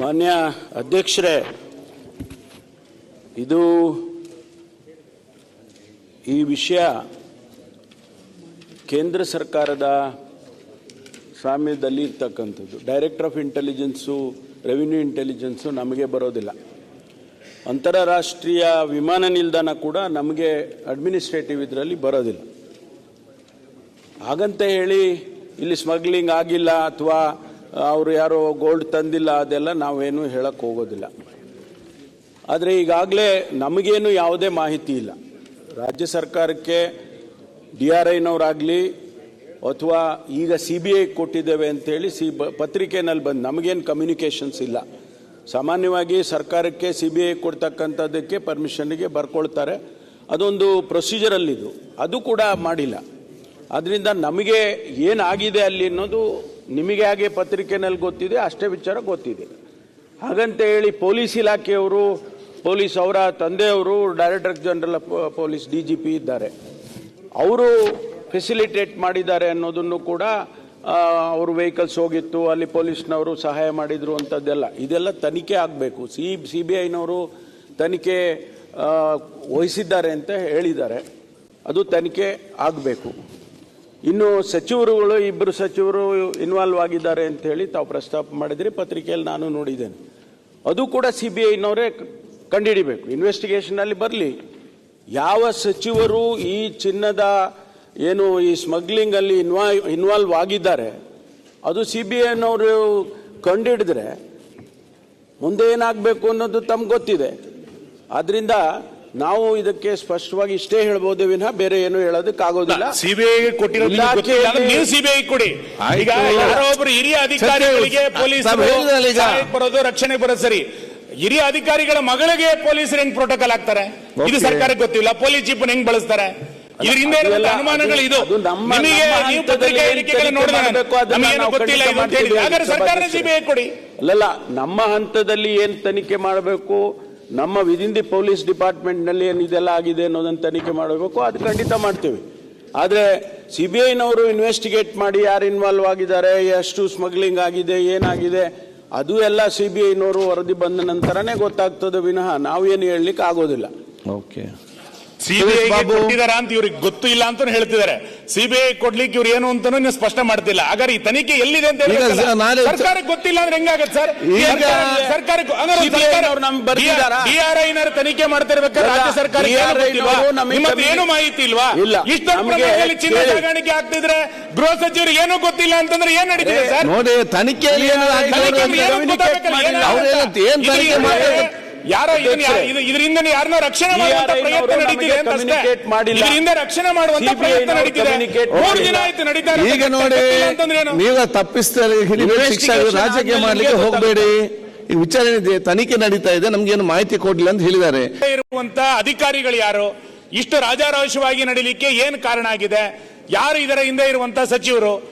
ಮಾನ್ಯ ಅಧ್ಯಕ್ಷರೇ, ಇದು ಈ ವಿಷಯ ಕೇಂದ್ರ ಸರ್ಕಾರದ ಸ್ವಾಮ್ಯದಲ್ಲಿ ಇರ್ತಕ್ಕಂಥದ್ದು director of intelligence revenue intelligence ನಮಗೆ ಬರೋದಿಲ್ಲ. ಅಂತಾರಾಷ್ಟ್ರೀಯ ವಿಮಾನ ನಿಲ್ದಾಣ ಕೂಡ ನಮಗೆ ಅಡ್ಮಿನಿಸ್ಟ್ರೇಟಿವ್ ಇದರಲ್ಲಿ ಬರೋದಿಲ್ಲ. ಹಾಗಂತ ಹೇಳಿ, ಇಲ್ಲಿ ಸ್ಮಗ್ಲಿಂಗ್ ಆಗಿಲ್ಲ ಅಥವಾ ಅವರು ಯಾರೋ ಗೋಲ್ಡ್ ತಂದಿಲ್ಲ, ಅದೆಲ್ಲ ನಾವೇನು ಹೇಳಕ್ಕೆ ಹೋಗೋದಿಲ್ಲ. ಆದರೆ ಈಗಾಗಲೇ ನಮಗೇನು ಯಾವುದೇ ಮಾಹಿತಿ ಇಲ್ಲ. ರಾಜ್ಯ ಸರ್ಕಾರಕ್ಕೆ ಡಿ ಆರ್ ಐನವರಾಗಲಿ ಅಥವಾ ಈಗ ಸಿ ಬಿ ಐ ಕೊಟ್ಟಿದ್ದೇವೆ ಅಂತೇಳಿ ಸಿ ಬ ಪತ್ರಿಕೆನಲ್ಲಿ ಬಂದು ನಮಗೇನು ಕಮ್ಯುನಿಕೇಷನ್ಸ್ ಇಲ್ಲ. ಸಾಮಾನ್ಯವಾಗಿ ಸರ್ಕಾರಕ್ಕೆ ಸಿ ಬಿ ಐ ಕೊಡ್ತಕ್ಕಂಥದ್ದಕ್ಕೆ ಪರ್ಮಿಷನ್ಗೆ ಬರ್ಕೊಳ್ತಾರೆ. ಅದೊಂದು ಪ್ರೊಸೀಜರಲ್ಲಿದು ಅದು ಕೂಡ ಮಾಡಿಲ್ಲ. ಅದರಿಂದ ನಮಗೆ ಏನಾಗಿದೆ ಅಲ್ಲಿ ಅನ್ನೋದು ನಿಮಗೆ ಹಾಗೆ ಪತ್ರಿಕೆನಲ್ಲಿ ಗೊತ್ತಿದೆ, ಅಷ್ಟೇ ವಿಚಾರ ಗೊತ್ತಿದೆ. ಹಾಗಂತ ಹೇಳಿ ಪೊಲೀಸ್ ಇಲಾಖೆಯವರು, ಪೊಲೀಸ್ ಅವರ ತಂದೆಯವರು director general police D G P ಇದ್ದಾರೆ. ಅವರು ಫೆಸಿಲಿಟೇಟ್ ಮಾಡಿದ್ದಾರೆ ಅನ್ನೋದನ್ನು ಕೂಡ ಅವರು ವೆಹಿಕಲ್ಸ್ ಹೋಗಿತ್ತು, ಅಲ್ಲಿ ಪೊಲೀಸ್ನವರು ಸಹಾಯ ಮಾಡಿದರು ಅಂಥದ್ದೆಲ್ಲ ಇದೆಲ್ಲ ತನಿಖೆ ಆಗಬೇಕು. ಸಿ ಸಿ ಬಿ ಐನವರು ತನಿಖೆ ವಹಿಸಿದ್ದಾರೆ ಅಂತ ಹೇಳಿದ್ದಾರೆ. ಅದು ತನಿಖೆ ಆಗಬೇಕು. ಇನ್ನು ಸಚಿವರುಗಳು, ಇಬ್ಬರು ಸಚಿವರು ಇನ್ವಾಲ್ವ್ ಆಗಿದ್ದಾರೆ ಅಂತ ಹೇಳಿ ತಾವು ಪ್ರಸ್ತಾಪ ಮಾಡಿದ್ರಿ, ಪತ್ರಿಕೆಯಲ್ಲಿ ನಾನು ನೋಡಿದ್ದೇನೆ. ಅದು ಕೂಡ ಸಿ ಬಿ ಐನವರೇ ಕಂಡುಹಿಡಿಬೇಕು ಇನ್ವೆಸ್ಟಿಗೇಷನಲ್ಲಿ ಬರಲಿ. ಯಾವ ಸಚಿವರು ಈ ಚಿನ್ನದ ಏನು, ಈ ಸ್ಮಗ್ಲಿಂಗ್ ಅಲ್ಲಿ ಇನ್ವಾಲ್ವ್ ಆಗಿದ್ದಾರೆ, ಅದು ಸಿ ಬಿ ಐನವರು ಕಂಡುಹಿಡಿದ್ರೆ ಮುಂದೆ ಏನಾಗಬೇಕು ಅನ್ನೋದು ತಮ್ಗೆ ಗೊತ್ತಿದೆ. ಆದ್ರಿಂದ ನಾವು ಇದಕ್ಕೆ ಸ್ಪಷ್ಟವಾಗಿ ಇಷ್ಟೇ ಹೇಳ್ಬೋದು ವಿನಃ ಬೇರೆ ಏನು ಹೇಳೋದಕ್ಕಾಗೋದಿಲ್ಲ. ಸಿಬಿಐ ಕೊಟ್ಟಿರೋದು ನಿಮ್ಗೆ ನೀವು ಸಿಬಿಐ ಕೊಡಿ. ಈಗ. ಯಾರೋ ಒಬ್ರು ಹಿರಿಯ ಅಧಿಕಾರಿಗಳಿಗೆ ಪೊಲೀಸ್. ಬರೋದು ರಕ್ಷಣೆ ಬರೋದು ಸರಿ. ಹಿರಿಯ ಅಧಿಕಾರಿಗಳ ಮಗಳಿಗೆ ಪೊಲೀಸರು ಹೆಂಗ್ ಪ್ರೋಟೋಕಾಲ್ ಹಾಕ್ತಾರೆ? ಇದು. ಸರ್ಕಾರಕ್ಕೆ ಗೊತ್ತಿಲ್ಲ. ಪೊಲೀಸ್ ಜೀಪ್ ಹೆಂಗ್ ಬಳಸ್ತಾರೆ? ಇದರಿಂದ ಅನುಮಾನಗಳು ಇದು. ನಿಮಗೆ ನೀವು ಪತ್ರಿಕೆ ಹೇಳಿಕೆಗಳು ನೋಡಿದ್ರೆ ಗೊತ್ತಿಲ್ಲ ಇದು ಅಂತ ಹೇಳಿದ್ರೆ ಮಾಡ್ತೀವಿ. ಸರ್ಕಾರ. ಸಿಬಿಐ ಕೊಡಿ. ಅಲ್ಲಲ್ಲ ನಮ್ಮ ಹಂತದಲ್ಲಿ ಏನ್ ತನಿಖೆ ಮಾಡಬೇಕು? ನಮ್ಮ ವಿದಿನ್ ದಿ ಪೊಲೀಸ್ ಡಿಪಾರ್ಟ್ಮೆಂಟ್ನಲ್ಲಿ ಏನು ಇದೆಲ್ಲ ಆಗಿದೆ ಅನ್ನೋದನ್ನು ತನಿಖೆ ಮಾಡಬೇಕು, ಅದು ಖಂಡಿತ ಮಾಡ್ತೀವಿ. ಆದರೆ ಸಿ ಬಿ ಐನವರು ಇನ್ವೆಸ್ಟಿಗೇಟ್ ಮಾಡಿ ಯಾರು ಇನ್ವಾಲ್ವ್ ಆಗಿದ್ದಾರೆ, ಎಷ್ಟು ಸ್ಮಗ್ಲಿಂಗ್ ಆಗಿದೆ, ಏನಾಗಿದೆ, ಅದು ಎಲ್ಲ ಸಿ ಬಿ ಐನವರು ವರದಿ ಬಂದ ನಂತರನೇ ಗೊತ್ತಾಗ್ತದೆ ವಿನಃ. ಏನು ಹೇಳಲಿಕ್ಕೆ ಆಗೋದಿಲ್ಲ. Okay CBI. ಕೊಟ್ಟಿದಾರ ಅಂತ ಇವ್ರಿಗೆ ಗೊತ್ತು ಇಲ್ಲ ಅಂತ ಹೇಳ್ತಿದ್ದಾರೆ ಸಿಬಿಐ ಕೊಡ್ಲಿಕ್ಕೆ ಇವ್ರು ಏನು ಅಂತಾನು ನೀವು ಸ್ಪಷ್ಟ ಮಾಡ್ತಿಲ್ಲ ಹಾಗಾದ್ರೆ ಈ ತನಿಖೆ ಎಲ್ಲಿದೆ ಅಂತ? ಸರ್ಕಾರಕ್ಕೆ ಗೊತ್ತಿಲ್ಲ ಅಂದ್ರೆ ಹೆಂಗಾಗತ್ತೆ ಸರ್ ಸರ್ಕಾರಕ್ಕೆ? DRI ನವ್ರು ತನಿಖೆ ಮಾಡ್ತಿರ್ಬೇಕಾದ್ರೆ ರಾಜ್ಯ ಸರ್ಕಾರ ಏನು ಮಾಹಿತಿ ಇಲ್ವಾ. ಇಷ್ಟೊಂದು ಪ್ರಮಾಣದಲ್ಲಿ ಚಿನ್ನ. ಸಾಗಾಣಿಕೆ ಆಗ್ತಿದ್ರೆ ಗೃಹ ಸಚಿವರಿಗೆ ಏನೂ ಗೊತ್ತಿಲ್ಲ ಅಂತಂದ್ರೆ ಏನ್ ನಡೀತಿದೆ ಸರ್ ನೋಡಿ ತನಿಖೆಯಲ್ಲಿ ಏನು ಯಾರೋ ಇದನ್ನ ಯಾ- ಇದು- ಇದರಿಂದ ಯಾರನ್ನೋ ರಕ್ಷಣೆ ಮಾಡುವಂತ ಪ್ರಯತ್ನ ನಡೀತಿದೆ ಅಂತ. ಇದರಿಂದ ರಕ್ಷಣೆ ಮಾಡುವಂತ ಪ್ರಯತ್ನ ನಡೀತಿದೆ. ಮೂರು ದಿನ ಆಯ್ತು ನಡೀತಾ ಈಗ ನೋಡಿ ಗೊತ್ತಿಲ್ಲ ಅಂತಂದ್ರೆ ಏನು? ನೀವು ತಪ್ಪಿಸ್ತಾರೆ ರಾಜಕೀಯ ಮಾಡ್ಲಿಕ್ಕೆ ಹೋಗಬೇಡಿ. ಈ ವಿಚಾರಣೆ ಇದೆ, ತನಿಖೆ ನಡೀತಾ ಇದೆ. ನಮ್ಗೇನು ಮಾಹಿತಿ ಕೊಡ್ಲಿಲ್ಲ ಅಂತ ಹೇಳಿದ್ದಾರೆ. ಇರುವಂತ ಅಧಿಕಾರಿಗಳು ಯಾರು? ಇಷ್ಟು ರಾಜಾರೋಷವಾಗಿ ನಡೀಲಿಕ್ಕೆ ಏನ್ ಕಾರಣ ಆಗಿದೆ? ಯಾರು ಇದರ ಹಿಂದೆ ಇರುವಂತ ಸಚಿವರು?